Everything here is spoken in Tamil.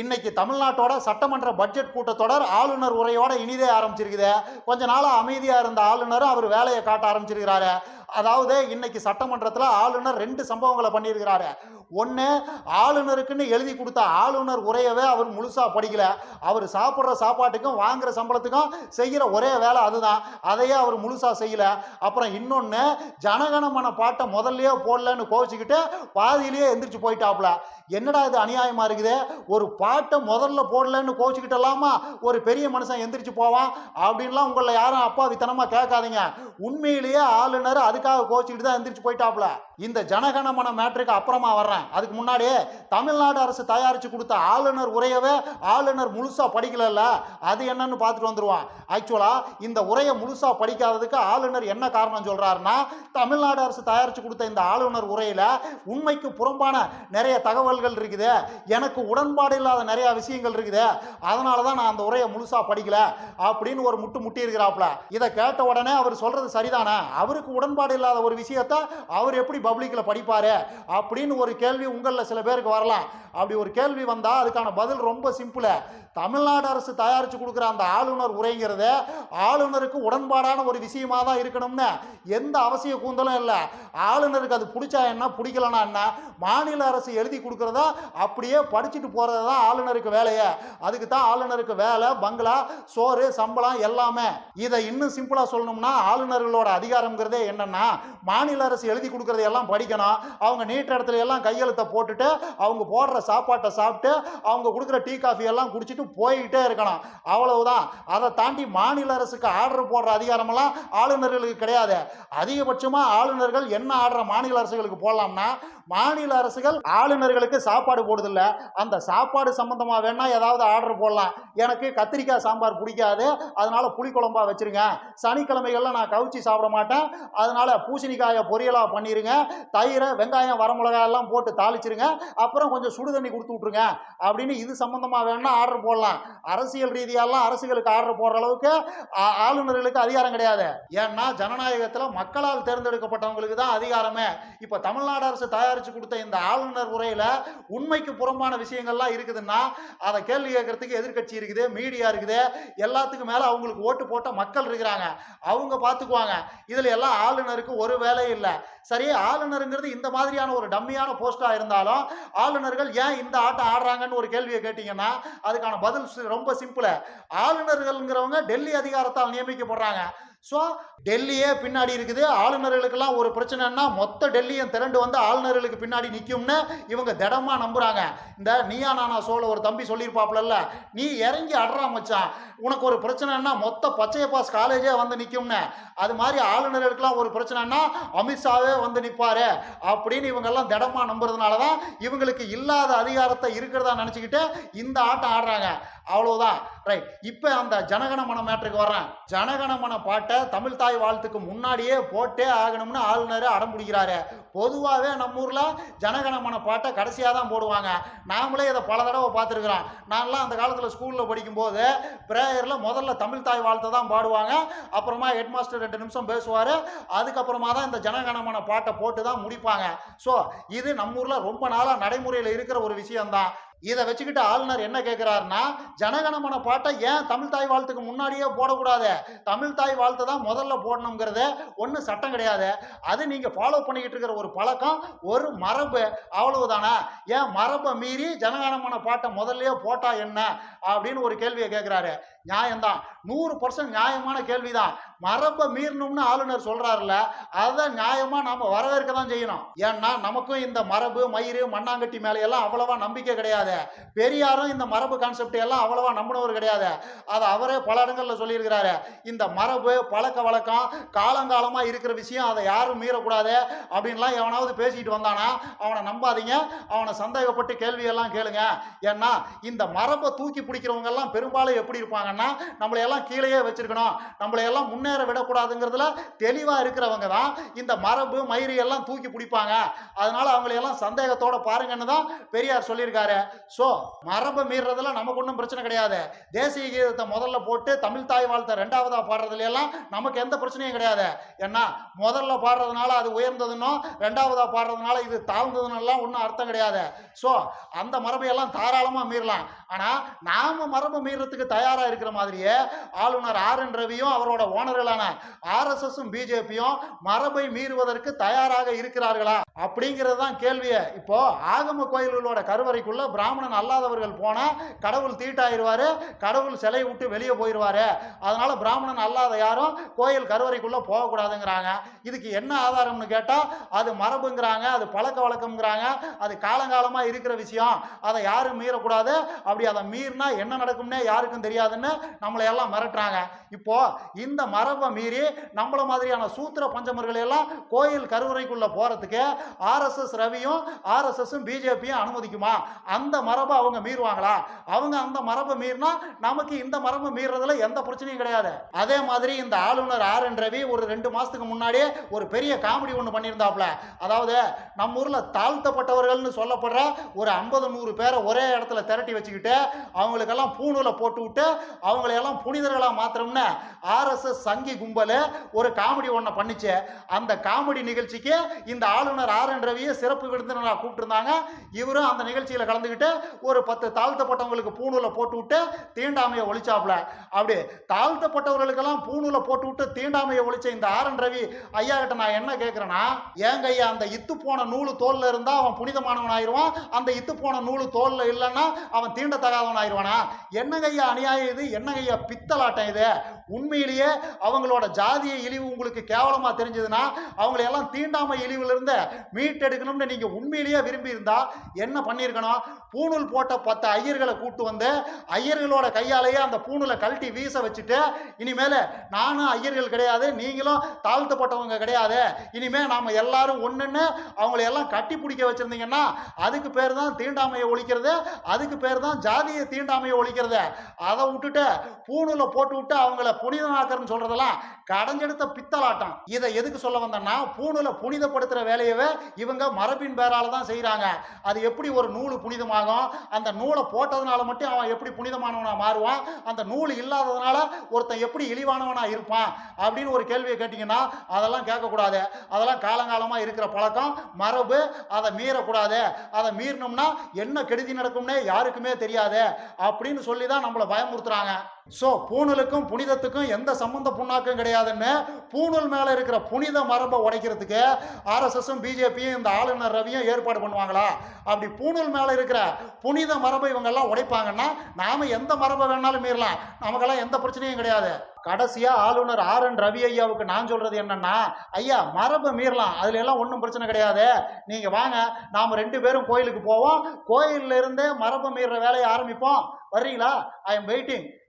இன்னைக்கு தமிழ்நாட்டோட சட்டமன்ற பட்ஜெட் கூட்டத்தொடர் ஆளுநர் உரையோட இனிதே ஆரம்பிச்சிருக்குது. கொஞ்ச நாளாக அமைதியாக இருந்த ஆளுநரும் அவர் வேலையை காட்ட ஆரம்பிச்சிருக்கிறாரு. அதாவது இன்னைக்கு சட்டமன்றத்தில் ஆளுநர் ரெண்டு சம்பவங்களை பண்ணியிருக்கிறாரு. ஒன்று ஆளுநருக்குன்னு எழுதி கொடுத்த ஆளுநர் உரையவே அவர் முழுசாக படிக்கல. அவர் சாப்பிட்ற சாப்பாட்டுக்கும் வாங்குற சம்பளத்துக்கும் செய்கிற ஒரே வேலை அதுதான். அதையே அவர் முழுசாக செய்யலை. அப்புறம் இன்னொன்று ஜனகணமன பாட்டை முதல்லையே போடலன்னு கோவிச்சுக்கிட்டு பாதியிலேயே எந்திரிச்சு போயிட்டாப்புல. என்னடா இது அநியாயமாக இருக்குது? ஒரு பாட்டை முதல்ல போடலன்னு கோவிச்சுக்கிட்டலாமா? ஒரு பெரிய மனுஷன் எந்திரிச்சு போவான் அப்படின்லாம் உங்களை யாரும் அப்பாவித்தனமாக கேட்காதீங்க. உண்மையிலேயே ஆளுநர் அதுக்காக கோவிச்சுக்கிட்டு தான் எந்திரிச்சு போயிட்டாப்புல. இந்த ஜனகணமன மேட்ருக்கு அப்புறமா வர்றேன். அதுக்கு முன்னாடியே தமிழ்நாடு அரசு தயாரித்து கொடுத்த ஆளுநர் உரையவே ஆளுநர் முழுசாக படிக்கலல்ல. அது என்னன்னு பார்த்துட்டு வந்துருவான். ஆக்சுவலாக இந்த உரையை முழுசாக படிக்காததுக்கு ஆளுநர் என்ன காரணம் சொல்கிறாருன்னா தமிழ்நாடு அரசு தயாரித்து கொடுத்த இந்த ஆளுநர் உரையில் உண்மைக்கு புறம்பான நிறைய தகவல்கள் இருக்குது. எனக்கு உடன்பாடு இல்லாத நிறைய விஷயங்கள் இருக்குது. அதனால தான் நான் அந்த உரையை முழுசாக படிக்கல அப்படின்னு ஒரு முட்டு முட்டி இருக்கிறாப்புல இதை கேட்ட உடனே அவர் சொல்றது சரிதானே? அவருக்கு உடன்பாடு இல்லாத ஒரு விஷயத்த அவர் எப்படி பப்ளிக்கில் படிப்பாரு? அப்படின்னு ஒரு கேள்வி உங்களில் சில பேருக்கு வரலாம். அப்படி ஒரு கேள்வி வந்தால் அதுக்கான பதில் ரொம்ப சிம்பிளு. தமிழ்நாடு அரசு தயாரித்து கொடுக்குற அந்த ஆளுநர் உரைங்கிறத ஆளுநருக்கு உடன்பாடான ஒரு விஷயமா தான் இருக்கணும்னு எந்த அவசிய கூந்தலும் இல்லை. ஆளுநருக்கு அது பிடிச்சா என்ன பிடிக்கலனா என்ன மாநில அரசு எழுதி கொடுக்குறதா அப்படியே படிச்சுட்டு போகிறது தான் ஆளுநருக்கு வேலையே. அதுக்கு தான் ஆளுநருக்கு வேலை பங்களா சோறு சம்பளம் எல்லாமே. இதை இன்னும் சிம்பிளாக சொல்லணும்னா ஆளுநர்களோட அதிகாரங்கிறதே என்னென்னா மாநில அரசு எழுதி கொடுக்குறதையெல்லாம் படிக்கணும். அவங்க நீட்ட இடத்துல எல்லாம் கையெழுத்தை போட்டுட்டு அவங்க போடுற சாப்பாட்டை சாப்பிட்டு அவங்க கொடுக்குற டீ காஃபி எல்லாம் குடிச்சிட்டு போய்கிட்டே இருக்கணும். அவ்வளவுதான். அதை தாண்டி மாநில அரசுக்கு ஆர்டர் போடுற அதிகாரமெல்லாம் ஆளுநர்களுக்கு கிடையாது. அதிகபட்சமாக ஆளுநர்கள் என்ன ஆடுற மாநில அரசுகளுக்கு போடலாம்னா மாநில அரசுகள் ஆளுநர்களுக்கு சாப்பாடு போடுதில்ல அந்த சாப்பாடு சம்பந்தமாக வேணா ஏதாவது ஆர்டர் போடலாம். எனக்கு கத்திரிக்காய் சாம்பார் பிடிக்காது. அதனால புளிக்குழம்பா வச்சிருங்க. சனிக்கிழமைகளில் நான் கவுச்சி சாப்பிட மாட்டேன். அதனால பூசணிக்காயை பொரியலாக பண்ணிடுங்க தயிரை வெங்காயம் வரமிளகாய் எல்லாம் போட்டு தாளிச்சிருங்க. அப்புறம் கொஞ்சம் சுடு தண்ணி கொடுத்து விட்ருங்க அப்படின்னு இது சம்பந்தமாக வேணா ஆர்டர் போடலாம். அரசியல் ரீதியாலாம் அரசுகளுக்கு ஆர்டர் போடுற அளவுக்கு ஆளுநர்களுக்கு அதிகாரம் கிடையாது. ஏன்னா ஜனநாயகத்தில் மக்களால் தேர்ந்தெடுக்கப்பட்டவங்களுக்கு தான் அதிகாரமே. இப்போ தமிழ்நாடு அரசு தயாரித்து கொடுத்த இந்த ஆளுநர் உரையில உண்மைக்கு புறம்பான விஷயங்கள்லாம் இருக்குதுன்னா அதை கேள்வி கேட்கறதுக்கு எதிர்க்கட்சி இருக்குது மீடியா இருக்குது எல்லாத்துக்கும் மேலே அவங்களுக்கு ஓட்டு போட்ட மக்கள் இருக்கிறாங்க. அவங்க பார்த்துக்குவாங்க இதில் எல்லாம் ஆளுநருக்கு ஒரு வேலை இல்லை. சரி ஆளுநருங்கிறது இந்த மாதிரியான ஒரு டம்மியான போஸ்ட்டாக இருந்தாலும் ஆளுநர்கள் ஏன் இந்த ஆட்டம் ஆடுறாங்கன்னு ஒரு கேள்வியை கேட்டிங்கன்னா அதுக்கான பதில் ரொம்ப சிம்பிள். ஆளுநர்கள்ங்கிறவங்க டெல்லி அதிகாரத்தால் நியமிக்கப்படுறாங்க. ஸோ டெல்லியே பின்னாடி இருக்குது. ஆளுநர்களுக்கெல்லாம் ஒரு பிரச்சனைன்னா மொத்த டெல்லியும் திரண்டு வந்து ஆளுநர்களுக்கு பின்னாடி நிற்கும்னு இவங்க திடமாக நம்புகிறாங்க இந்த நீயா நானா சோழ ஒரு தம்பி சொல்லியிருப்பாப்லல்ல நீ இறங்கி அட்றா மச்சான். உனக்கு ஒரு பிரச்சனைன்னா மொத்த பச்சைய பாஸ் காலேஜே வந்து நிற்கும்னு அது மாதிரி ஆளுநர்களுக்கெல்லாம் ஒரு பிரச்சனைன்னா அமித்ஷாவே வந்து நிற்பாரு அப்படின்னு இவங்கெல்லாம் திடமாக நம்புறதுனால தான் இவங்களுக்கு இல்லாத அதிகாரத்தை இருக்கிறதா நினச்சிக்கிட்டு இந்த ஆட்டம் ஆடுறாங்க. அவ்வளோதான் ரைட் இப்போ அந்த ஜனகணமன மேட்ருக்கு வர்றேன். ஜனகணமன பாட்டை தமிழ் தாய் வாழ்த்துக்கு முன்னாடியே போட்டே ஆகணும்னு ஆளுநர் அடம் பிடிக்கிறாரு. பொதுவாகவே நம்ம ஊரில் ஜனகணமன பாட்டை கடைசியாக தான் போடுவாங்க. நாமளே இதை பல தடவை பார்த்துருக்குறோம். நான்லாம் அந்த காலத்தில் ஸ்கூலில் படிக்கும்போது ப்ரேயரில் முதல்ல தமிழ் தாய் வாழ்த்தை தான் பாடுவாங்க. அப்புறமா ஹெட் மாஸ்டர் ரெண்டு நிமிஷம் பேசுவார். அதுக்கப்புறமா தான் இந்த ஜனகணமன பாட்டை போட்டு தான் முடிப்பாங்க. ஸோ இது நம்ம ஊரில் ரொம்ப நாளாக நடைமுறையில் இருக்கிற ஒரு விஷயம்தான். இதை வச்சுக்கிட்டு ஆளுநர் என்ன கேட்குறாருன்னா ஜனகணமன பாட்டை ஏன் தமிழ் தாய் வாழ்த்துக்கு முன்னாடியே போடக்கூடாது? தமிழ் தாய் வாழ்த்து தான் முதல்ல போடணுங்கிறது ஒன்றும் சட்டம் கிடையாது. அது நீங்கள் ஃபாலோ பண்ணிக்கிட்டு இருக்கிற ஒரு பழக்கம் ஒரு மரபு. அவ்வளவுதானே? ஏன் மரபை மீறி ஜனகணமன பாட்டை முதல்லயே போட்டா என்ன? அப்படின்னு ஒரு கேள்வியை கேட்குறாரு நியாயம்தான். நூறு பர்சன்ட் நியாயமான கேள்விதான். மரபை மீறணும்னு ஆளுநர் சொல்றாருல அதை நியாயமா நாம வரவேற்க தான் செய்யணும். ஏன்னா நமக்கும் இந்த மரபு மயிறு மண்ணாங்கட்டி மேலே எல்லாம் அவ்வளவா நம்பிக்கை கிடையாது. பெரியாரும் இந்த மரபு கான்செப்ட் எல்லாம் அவ்வளவா நம்பினவர் கிடையாது. அதை அவரே பல இடங்கள்ல சொல்லியிருக்கிறாரு. இந்த மரபு பழக்க வழக்கம் காலங்காலமா இருக்கிற விஷயம் அதை யாரும் மீறக்கூடாது அப்படின்லாம் எவனாவது பேசிட்டு வந்தானா அவனை நம்பாதீங்க. அவனை சந்தேகப்பட்டு கேள்வியெல்லாம் கேளுங்க. ஏன்னா இந்த மரபை தூக்கி பிடிக்கிறவங்க எல்லாம் பெரும்பாலும் எப்படி இருப்பாங்கன்னா நம்மளை எல்லாம் கீழேயே வச்சிருக்கணும். நம்மளை எல்லாம் முன்னேற விடக்கூடாதுங்கிறதுல தெளிவாக இருக்கிறவங்க தான் இந்த மரபு மயிறு எல்லாம் தூக்கி பிடிப்பாங்க. அதனால அவங்களை எல்லாம் சந்தேகத்தோட பாருங்கன்னு தான் பெரியார் சொல்லியிருக்காரு. ஸோ மரபு மீறதுல நமக்கு ஒன்றும் பிரச்சனை கிடையாது. தேசிய கீதத்தை முதல்ல போட்டு தமிழ் தாய் வாழ்த்த ரெண்டாவதா பாடுறதுல எல்லாம் நமக்கு எந்த பிரச்சனையும் கிடையாது. ஏன்னா முதல்ல பாடுறதுனால அது உயர்ந்ததுன்னும் ரெண்டாவதா பாடுறதுனால இது தாழ்ந்ததுன்னெல்லாம் ஒன்றும் அர்த்தம் கிடையாது. ஸோ அந்த மரபையெல்லாம் தாராளமாக மீறலாம். ஆனால் நாம மரபு மீறதுக்கு தயாராக இருக்கிற மாதிரியே ஆளுநர் ஆர் என் ரவியும் அவரோட ஓனர்களான ஆர்எஸ்எஸும் பிஜேபியும் மரபை மீறுவதற்கு தயாராக இருக்கிறார்களா? அப்படிங்கிறது தான் கேள்வியே. இப்போ ஆகம கோயில்களோட கருவறைக்குள்ள பிராமணன் அல்லாதவர்கள் போனால் கடவுள் தீட்டாயிருவாரு கடவுள் சிலை விட்டு வெளியே போயிடுவாரு அதனால பிராமணன் அல்லாத யாரும் கோயில் கருவறைக்குள்ள போகக்கூடாதுங்கிறாங்க. இதுக்கு என்ன ஆதாரம்னு கேட்டால் அது மரபுங்கிறாங்க அது பழக்க வழக்கம்ங்கிறாங்க அது காலங்காலமா இருக்கிற விஷயம். அதை யாரும் மீறக்கூடாது. அப்படி அதை மீறினா என்ன நடக்கும்னே யாருக்கும் தெரியாதுன்னு நம்மளை எல்லாம் மிரட்டுறாங்க. இப்போ இந்த மரபை மீறி நம்மள மாதிரியான சூத்திர பஞ்சமர்கள் எல்லாம் கோயில் கருவறைக்குள்ள போறதுக்கு ஆர்எஸ்எஸ் ரவியும் ஆர்எஸ்எஸும் பிஜேபியும் அனுமதிக்குமா? அந்த மரபை அவங்க மீறுவாங்களா? அவங்க அந்த மரபை மீறினா நமக்கு இந்த மரபை மீறதுல எந்த பிரச்சனையும் கிடையாது. அதே மாதிரி இந்த ஆளுநர் ஆர் என் ரவி ஒரு ரெண்டு மாசத்துக்கு முன்னாடியே ஒரு பெரிய காமெடி ஒன்று பண்ணியிருந்தாப்ல அதாவது நம்ம ஊரில் தாழ்த்தப்பட்டவர்கள்னு சொல்லப்படுற ஒரு ஐம்பது நூறு பேரை ஒரே இடத்துல திரட்டி வச்சுக்கிட்டு அவங்களுக்கெல்லாம் பூணூலை போட்டு விட்டு அவங்களையெல்லாம் புனிதர்களாக மாத்திரம்னு ஆர்எஸ்எஸ் சங்கி கும்பல் ஒரு காமெடி ஒன்றை பண்ணிச்சு. அந்த காமெடி நிகழ்ச்சிக்கு இந்த ஆளுநர் ஆர் என் ரவியை சிறப்பு விருந்தினராக கூப்பிட்டுருந்தாங்க. இவரும் அந்த நிகழ்ச்சியில் கலந்துக்கிட்டு ஒரு பத்து தாழ்த்தப்பட்டவங்களுக்கு பூணூலை போட்டு விட்டு தீண்டாமையை ஒழிச்சாப்புல. அப்படி தாழ்த்தப்பட்டவர்களுக்கெல்லாம் பூணூலை போட்டு விட்டு தீண்டாமையை ஒழிச்ச இந்த ஆர் என் ரவி ஐயா கிட்ட நான் என்ன கேட்குறேன்னா ஏங்க ஐயா அந்த இத்து போன நூலு தோலில் இருந்தால் அவன் புனிதமானவன் ஆயிடுவான். அந்த இத்து போன நூலு தோலில் இல்லைன்னா அவன் தீண்டத்தகாதவன் ஆயிடுவானா? என்னங்க ஐயா அநியாயம் இது? என்ன ஐயா பித்தலாட்டம் இது? உண்மையிலேயே அவங்களோட ஜாதிய இழிவு உங்களுக்கு கேவலமாக தெரிஞ்சதுன்னா அவங்களையெல்லாம் தீண்டாமை இழிவிலிருந்து மீட்டெடுக்கணும்னு நீங்கள் உண்மையிலேயே விரும்பி இருந்தால் என்ன பண்ணியிருக்கணும்? பூணூல் போட்ட பத்து ஐயர்களை கூட்டு வந்து ஐயர்களோட கையாலேயே அந்த பூணூலை கழட்டி வீச வச்சுட்டு இனிமேல் நானும் ஐயர்கள் கிடையாது நீங்களும் தாழ்த்தப்பட்டவங்க கிடையாது. இனிமே நாம் எல்லாரும் ஒன்றுன்னு அவங்கள எல்லாம் கட்டி பிடிக்க வச்சுருந்தீங்கன்னா அதுக்கு பேர் தான் தீண்டாமையை ஒழிக்கிறது அதுக்கு பேர் தான் ஜாதிய தீண்டாமையை ஒழிக்கிறது. அதை விட்டுட்டு பூணூலை போட்டு விட்டு அவங்கள புனிதமாக்கறன்னு சொல்றதெல்லாம் கடைஞ்செடுத்த பித்தலாட்டம். இதை எதுக்கு சொல்ல வந்தேன்னா பூணூலை புனிதப்படுத்துற வேலையவே இவங்க மரபின் பேரால தான் செய்கிறாங்க அது எப்படி ஒரு நூல் புனிதமாகும்? அந்த நூலை போட்டதுனால மட்டும் அவன் எப்படி புனிதமானவனா மாறுவான்? அந்த நூல் இல்லாததுனால ஒருத்தன் எப்படி இழிவானவனா இருப்பான்? அப்படின்னு ஒரு கேள்வியை கேட்டிங்கன்னா அதெல்லாம் கேட்கக்கூடாது. அதெல்லாம் காலங்காலமாக இருக்கிற பழக்கம். மரபு அதை மீறக்கூடாது. அதை மீறினோம்னா என்ன கெடுதி நடக்கும்னே யாருக்குமே தெரியாது. அப்படின்னு சொல்லி தான் நம்மளை பயமுறுத்துறாங்க. ஸோ பூணூலுக்கும் புனிதத்துக்கும் எந்த சம்பந்த புண்ணாக்கும் கிடையாதுன்னு பூணூல் மேலே இருக்கிற புனித மரபை உடைக்கிறதுக்கு ஆர்எஸ்எஸும் பிஜேபியும் இந்த ஆளுநர் ரவியும் ஏற்பாடு பண்ணுவாங்களா? அப்படி பூணூல் மேலே இருக்கிற புனித மரபை இவங்கெல்லாம் உடைப்பாங்கன்னா நாம் எந்த மரபை வேணாலும் மீறலாம். நமக்கெல்லாம் எந்த பிரச்சனையும் கிடையாது. கடைசியாக ஆளுநர் ஆர் என் ரவி ஐயாவுக்கு நான் சொல்கிறது என்னென்னா ஐயா மரபை மீறலாம். அதுல எல்லாம் ஒன்றும் பிரச்சனை கிடையாது. நீங்கள் வாங்க நாம் ரெண்டு பேரும் கோயிலுக்கு போவோம். கோயில்ல இருந்தே மரபை மீறுற வேலையை ஆரம்பிப்போம். வர்றீங்களா? I am waiting